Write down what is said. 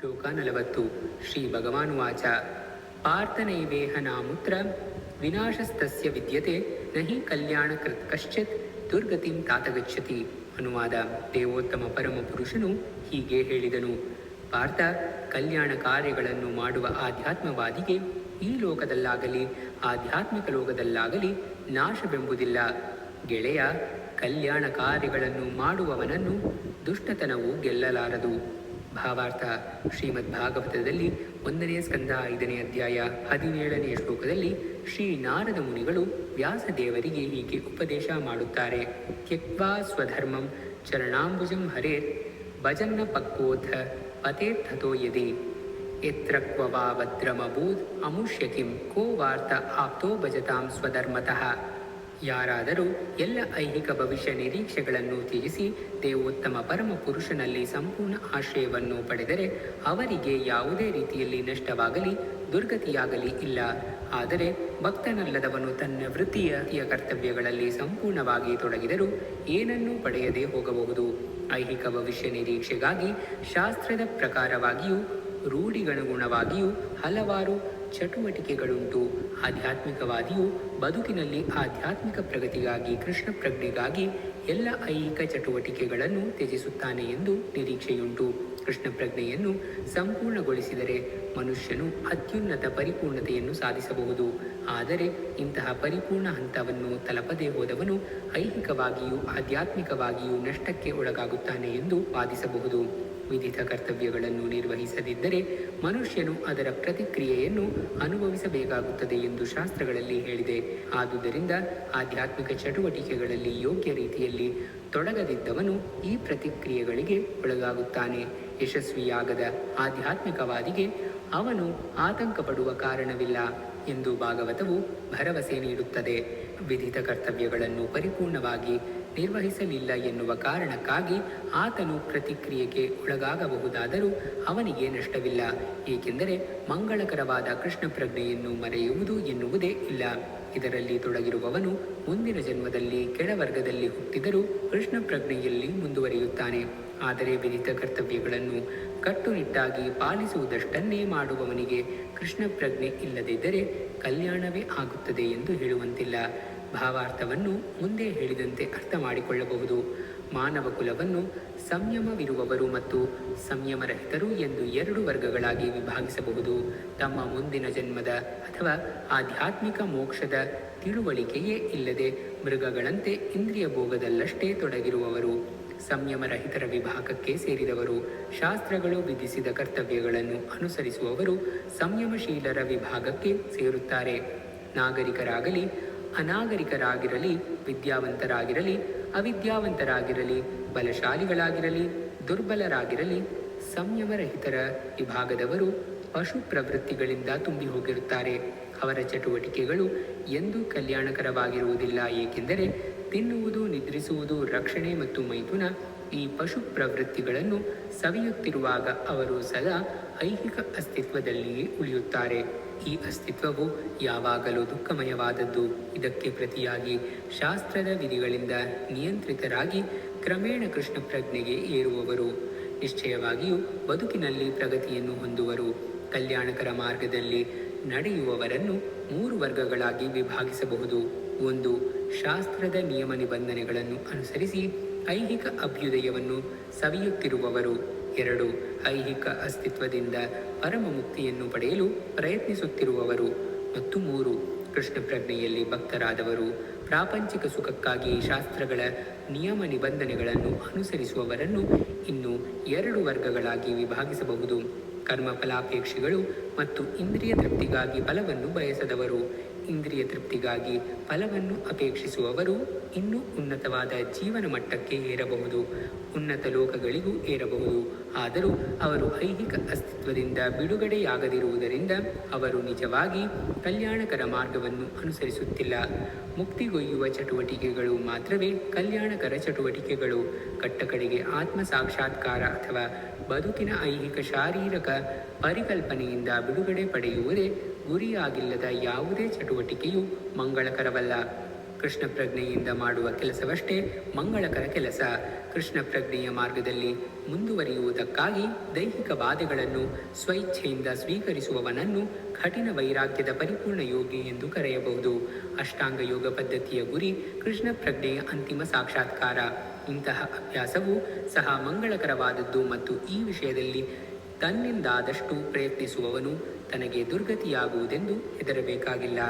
ಶ್ಲೋಕ ನಲವತ್ತು. ಶ್ರೀ ಭಗವಾನುವಾಚ ಪಾರ್ಥನೈವೇಹ ನಾಮುತ್ರ, ವಿನಾಶಸ್ತಸ್ಯ ವಿದ್ಯತೆ, ನಹಿ ಕಲ್ಯಾಣಕೃತ್ ಕಶ್ಚಿತ್, ದುರ್ಗತಿಂ ತಾತಗಚ್ಚತಿ ಅನುವಾದ. ದೇವೋತ್ತಮ ಪರಮ ಪುರುಷನು ಹೀಗೆ ಹೇಳಿದನು. ಪಾರ್ಥ, ಕಲ್ಯಾಣ ಕಾರ್ಯಗಳನ್ನು ಮಾಡುವ ಆಧ್ಯಾತ್ಮವಾದಿಗೆ ಈ ಲೋಕದಲ್ಲಾಗಲಿ, ಆಧ್ಯಾತ್ಮಿಕ ಲೋಕದಲ್ಲಾಗಲಿ ನಾಶವೆಂಬುದಿಲ್ಲ. ಗೆಳೆಯ, ಕಲ್ಯಾಣ ಕಾರ್ಯಗಳನ್ನು ಮಾಡುವವನನ್ನು ದುಷ್ಟತನವು ಗೆಲ್ಲಲಾರದು. ಭಾವಾರ್ಥ ಶ್ರೀಮದ್ ಭಾಗವತದಲ್ಲಿ ಒಂದನೆಯ ಸ್ಕಂದ ಐದನೇ ಅಧ್ಯಾಯ ಹದಿನೇಳನೆಯ ಶ್ಲೋಕದಲ್ಲಿ ಶ್ರೀ ನಾರದ ಮುನಿಗಳು ವ್ಯಾಸದೇವರಿಗೆ ಹೀಗೆ ಉಪದೇಶ ಮಾಡುತ್ತಾರೆ. ತ್ಯಕ್ವಾ ಸ್ವಧರ್ಮಂ ಚರಣಾಂಬುಜಂ ಹರೇತ್ ಭಜನ್ನ ಪಕ್ವೋಥ ಪತೇರ್ಥತೋ ಯದಿ. ಎತ್ರ ಕ್ವ ವಾ ಅಮುಷ್ಯ ಕಿಂ ಕೋ ವಾರ್ತ ಆಪ್ತೋ ಭಜತಾಂ ಸ್ವಧರ್ಮತಃ. ಯಾರಾದರೂ ಎಲ್ಲ ಐಹಿಕ ಭವಿಷ್ಯ ನಿರೀಕ್ಷೆಗಳನ್ನು ತ್ಯಜಿಸಿ ದೇವೋತ್ತಮ ಪರಮ ಪುರುಷನಲ್ಲಿ ಸಂಪೂರ್ಣ ಆಶ್ರಯವನ್ನು ಪಡೆದರೆ ಅವರಿಗೆ ಯಾವುದೇ ರೀತಿಯಲ್ಲಿ ನಷ್ಟವಾಗಲಿ, ದುರ್ಗತಿಯಾಗಲಿ ಇಲ್ಲ. ಆದರೆ ಭಕ್ತನಲ್ಲದವನು ತನ್ನ ವೃತ್ತಿಯ ಕರ್ತವ್ಯಗಳಲ್ಲಿ ಸಂಪೂರ್ಣವಾಗಿ ತೊಡಗಿದರೂ ಏನನ್ನೂ ಪಡೆಯದೆ ಹೋಗಬಹುದು. ಐಹಿಕ ಭವಿಷ್ಯ ನಿರೀಕ್ಷೆಗಾಗಿ ಶಾಸ್ತ್ರದ ಪ್ರಕಾರವಾಗಿಯೂ ರೂಢಿಗನುಗುಣವಾಗಿಯೂ ಹಲವಾರು ಚಟುವಟಿಕೆಗಳುಂಟು. ಆಧ್ಯಾತ್ಮಿಕವಾದಿಯು ಬದುಕಿನಲ್ಲಿ ಆಧ್ಯಾತ್ಮಿಕ ಪ್ರಗತಿಗಾಗಿ, ಕೃಷ್ಣ ಪ್ರಜ್ಞೆಗಾಗಿ ಎಲ್ಲ ಐಹಿಕ ಚಟುವಟಿಕೆಗಳನ್ನು ತ್ಯಜಿಸುತ್ತಾನೆ ಎಂದು ನಿರೀಕ್ಷೆಯುಂಟು. ಕೃಷ್ಣ ಪ್ರಜ್ಞೆಯನ್ನು ಸಂಪೂರ್ಣಗೊಳಿಸಿದರೆ ಮನುಷ್ಯನು ಅತ್ಯುನ್ನತ ಪರಿಪೂರ್ಣತೆಯನ್ನು ಸಾಧಿಸಬಹುದು. ಆದರೆ ಇಂತಹ ಪರಿಪೂರ್ಣ ಹಂತವನ್ನು ತಲಪದೇ ಹೋದವನು ಐಹಿಕವಾಗಿಯೂ ಆಧ್ಯಾತ್ಮಿಕವಾಗಿಯೂ ನಷ್ಟಕ್ಕೆ ಒಳಗಾಗುತ್ತಾನೆ ಎಂದು ವಾದಿಸಬಹುದು. ವಿಧಿತ ಕರ್ತವ್ಯಗಳನ್ನು ನಿರ್ವಹಿಸದಿದ್ದರೆ ಮನುಷ್ಯನು ಅದರ ಪ್ರತಿಕ್ರಿಯೆಯನ್ನು ಅನುಭವಿಸಬೇಕಾಗುತ್ತದೆ ಎಂದು ಶಾಸ್ತ್ರಗಳಲ್ಲಿ ಹೇಳಿದೆ. ಆದುದರಿಂದ ಆಧ್ಯಾತ್ಮಿಕ ಚಟುವಟಿಕೆಗಳಲ್ಲಿ ಯೋಗ್ಯ ರೀತಿಯಲ್ಲಿ ತೊಡಗದಿದ್ದವನು ಈ ಪ್ರತಿಕ್ರಿಯೆಗಳಿಗೆ ಒಳಗಾಗುತ್ತಾನೆ. ಯಶಸ್ವಿಯಾಗದ ಆಧ್ಯಾತ್ಮಿಕವಾದಿಗೆ ಅವನು ಆತಂಕ ಪಡುವ ಕಾರಣವಿಲ್ಲ. ಎಂದು ಭಾಗವತವು ಭರವಸೆ ನೀಡುತ್ತದೆ. ವಿಧಿತ ಕರ್ತವ್ಯಗಳನ್ನು ಪರಿಪೂರ್ಣವಾಗಿ ನಿರ್ವಹಿಸಲಿಲ್ಲ ಎನ್ನುವ ಕಾರಣಕ್ಕಾಗಿ ಆತನು ಪ್ರತಿಕ್ರಿಯೆಗೆ ಒಳಗಾಗಬಹುದಾದರೂ ಅವನಿಗೆ ನಷ್ಟವಿಲ್ಲ, ಏಕೆಂದರೆ ಮಂಗಳಕರವಾದ ಕೃಷ್ಣ ಪ್ರಜ್ಞೆಯನ್ನು ಮರೆಯುವುದು ಎನ್ನುವುದೇ ಇಲ್ಲ. ಇದರಲ್ಲಿ ತೊಡಗಿರುವವನು ಮುಂದಿನ ಜನ್ಮದಲ್ಲಿ ಕೆಳವರ್ಗದಲ್ಲಿ ಹುಟ್ಟಿದರೂ ಕೃಷ್ಣ ಪ್ರಜ್ಞೆಯಲ್ಲಿ ಮುಂದುವರಿಯುತ್ತಾನೆ. ಆದರೆ ವಿಧಿತ ಕರ್ತವ್ಯಗಳನ್ನು ಕಟ್ಟುನಿಟ್ಟಾಗಿ ಪಾಲಿಸುವುದಷ್ಟನ್ನೇ ಮಾಡುವವನಿಗೆ ಕೃಷ್ಣ ಪ್ರಜ್ಞೆ ಇಲ್ಲದಿದ್ದರೆ ಕಲ್ಯಾಣವೇ ಆಗುತ್ತದೆ ಎಂದು ಹೇಳುವಂತಿಲ್ಲ. ಭಾವಾರ್ಥವನ್ನು ಮುಂದೆ ಹೇಳಿದಂತೆ ಅರ್ಥ ಮಾಡಿಕೊಳ್ಳಬಹುದು ಮಾನವ ಕುಲವನ್ನು ಸಂಯಮವಿರುವವರು ಮತ್ತು ಸಂಯಮರಹಿತರು ಎಂದು ಎರಡು ವರ್ಗಗಳಾಗಿ ವಿಭಾಗಿಸಬಹುದು. ತಮ್ಮ ಮುಂದಿನ ಜನ್ಮದ ಅಥವಾ ಆಧ್ಯಾತ್ಮಿಕ ಮೋಕ್ಷದ ತಿಳುವಳಿಕೆಯೇ ಇಲ್ಲದೆ ಮೃಗಗಳಂತೆ ಇಂದ್ರಿಯ ಭೋಗದಲ್ಲಷ್ಟೇ ತೊಡಗಿರುವವರು. ಸಂಯಮರಹಿತರ ವಿಭಾಗಕ್ಕೆ ಸೇರಿದವರು ಶಾಸ್ತ್ರಗಳು ವಿಧಿಸಿದ ಕರ್ತವ್ಯಗಳನ್ನು ಅನುಸರಿಸುವವರು ಸಂಯಮಶೀಲರ ವಿಭಾಗಕ್ಕೆ ಸೇರುತ್ತಾರೆ. ನಾಗರಿಕರಾಗಲಿ, ಅನಾಗರಿಕರಾಗಿರಲಿ, ವಿದ್ಯಾವಂತರಾಗಿರಲಿ, ಅವಿದ್ಯಾವಂತರಾಗಿರಲಿ, ಬಲಶಾಲಿಗಳಾಗಿರಲಿ, ದುರ್ಬಲರಾಗಿರಲಿ, ಸಂಯಮರಹಿತರ ವಿಭಾಗದವರು ಪಶು ಪ್ರವೃತ್ತಿಗಳಿಂದ ತುಂಬಿ ಹೋಗಿರುತ್ತಾರೆ. ಅವರ ಚಟುವಟಿಕೆಗಳು ಎಂದೂ ಕಲ್ಯಾಣಕರವಾಗಿರುವುದಿಲ್ಲ, ಏಕೆಂದರೆ ತಿನ್ನುವುದು, ನಿದ್ರಿಸುವುದು, ರಕ್ಷಣೆ ಮತ್ತು ಮೈಥುನ ಈ ಪಶು ಪ್ರವೃತ್ತಿಗಳನ್ನು ಸವಿಯುತ್ತಿರುವಾಗ ಅವರು ಸದಾ ಐಹಿಕ ಅಸ್ತಿತ್ವದಲ್ಲಿಯೇ ಉಳಿಯುತ್ತಾರೆ. ಈ ಅಸ್ತಿತ್ವವು ಯಾವಾಗಲೂ ದುಃಖಮಯವಾದದ್ದು. ಇದಕ್ಕೆ ಪ್ರತಿಯಾಗಿ ಶಾಸ್ತ್ರದ ವಿಧಿಗಳಿಂದ ನಿಯಂತ್ರಿತರಾಗಿ ಕ್ರಮೇಣ ಕೃಷ್ಣ ಪ್ರಜ್ಞೆಗೆ ಏರುವವರು. ನಿಶ್ಚಯವಾಗಿಯೂ ಬದುಕಿನಲ್ಲಿ ಪ್ರಗತಿಯನ್ನು ಹೊಂದುವರು. ಕಲ್ಯಾಣಕರ ಮಾರ್ಗದಲ್ಲಿ ನಡೆಯುವವರನ್ನು ಮೂರು ವರ್ಗಗಳಾಗಿ ವಿಭಾಗಿಸಬಹುದು. ಒಂದು ಶಾಸ್ತ್ರದ ನಿಯಮ ನಿಬಂಧನೆಗಳನ್ನು ಅನುಸರಿಸಿ ಐಹಿಕ ಅಭ್ಯುದಯವನ್ನು ಸವಿಯುತ್ತಿರುವವರು. ಎರಡು, ಐಹಿಕ ಅಸ್ತಿತ್ವದಿಂದ ಪರಮ ಮುಕ್ತಿಯನ್ನು ಪಡೆಯಲು ಪ್ರಯತ್ನಿಸುತ್ತಿರುವವರು. ಮತ್ತು ಮೂರು, ಕೃಷ್ಣ ಪ್ರಜ್ಞೆಯಲ್ಲಿ ಭಕ್ತರಾದವರು ಪ್ರಾಪಂಚಿಕ ಸುಖಕ್ಕಾಗಿ ಶಾಸ್ತ್ರಗಳ ನಿಯಮ ನಿಬಂಧನೆಗಳನ್ನು ಅನುಸರಿಸುವವರನ್ನು ಇನ್ನು ಎರಡು ವರ್ಗಗಳಾಗಿ ವಿಭಾಗಿಸಬಹುದು. ಕರ್ಮ ಫಲಾಪೇಕ್ಷಿಗಳು ಮತ್ತು ಇಂದ್ರಿಯ ತೃಪ್ತಿಗಾಗಿ ಫಲವನ್ನು ಬಯಸದವರು. ಇಂದ್ರಿಯ ತೃಪ್ತಿಗಾಗಿ ಫಲವನ್ನು ಅಪೇಕ್ಷಿಸುವವರು ಇನ್ನೂ ಉನ್ನತವಾದ ಜೀವನ ಮಟ್ಟಕ್ಕೆ ಏರಬಹುದು. ಉನ್ನತ ಲೋಕಗಳಿಗೂ ಏರಬಹುದು. ಆದರೂ ಅವರು ಐಹಿಕ ಅಸ್ತಿತ್ವದಿಂದ ಬಿಡುಗಡೆಯಾಗದಿರುವುದರಿಂದ ಅವರು ನಿಜವಾಗಿ ಕಲ್ಯಾಣಕರ ಮಾರ್ಗವನ್ನು ಅನುಸರಿಸುತ್ತಿಲ್ಲ. ಮುಕ್ತಿಗೊಯ್ಯುವ ಚಟುವಟಿಕೆಗಳು ಮಾತ್ರವೇ ಕಲ್ಯಾಣಕರ ಚಟುವಟಿಕೆಗಳು. ಕಟ್ಟಕಡೆಗೆ ಆತ್ಮ ಸಾಕ್ಷಾತ್ಕಾರ ಅಥವಾ ಬದುಕಿನ ಐಹಿಕ ಶಾರೀರಿಕ ಪರಿಕಲ್ಪನೆಯಿಂದ ಬಿಡುಗಡೆ ಪಡೆಯುವುದೇ ಗುರಿಯಾಗಿಲ್ಲದ ಯಾವುದೇ ಚಟುವಟಿಕೆಯು ಮಂಗಳಕರವಲ್ಲ. ಕೃಷ್ಣ ಪ್ರಜ್ಞೆಯಿಂದ ಮಾಡುವ ಕೆಲಸವಷ್ಟೇ ಮಂಗಳಕರ ಕೆಲಸ. ಕೃಷ್ಣ ಪ್ರಜ್ಞೆಯ ಮಾರ್ಗದಲ್ಲಿ ಮುಂದುವರಿಯುವುದಕ್ಕಾಗಿ ದೈಹಿಕ ಬಾಧೆಗಳನ್ನು ಸ್ವಇಚ್ಛೆಯಿಂದ ಸ್ವೀಕರಿಸುವವನನ್ನು ಕಠಿಣ ವೈರಾಗ್ಯದ ಪರಿಪೂರ್ಣ ಯೋಗಿ ಎಂದು ಕರೆಯಬಹುದು. ಅಷ್ಟಾಂಗ ಯೋಗ ಪದ್ಧತಿಯ ಗುರಿ ಕೃಷ್ಣ ಪ್ರಜ್ಞೆಯ ಅಂತಿಮ ಸಾಕ್ಷಾತ್ಕಾರ. ಇಂತಹ ಅಭ್ಯಾಸವು ಸಹ ಮಂಗಳಕರವಾದದ್ದು ಮತ್ತು ಈ ವಿಷಯದಲ್ಲಿ ತನ್ನಿಂದಾದಷ್ಟು ಪ್ರಯತ್ನಿಸುವವನು ತನಗೆ ದುರ್ಗತಿಯಾಗುವುದೆಂದು ಹೆದರಬೇಕಾಗಿಲ್ಲ.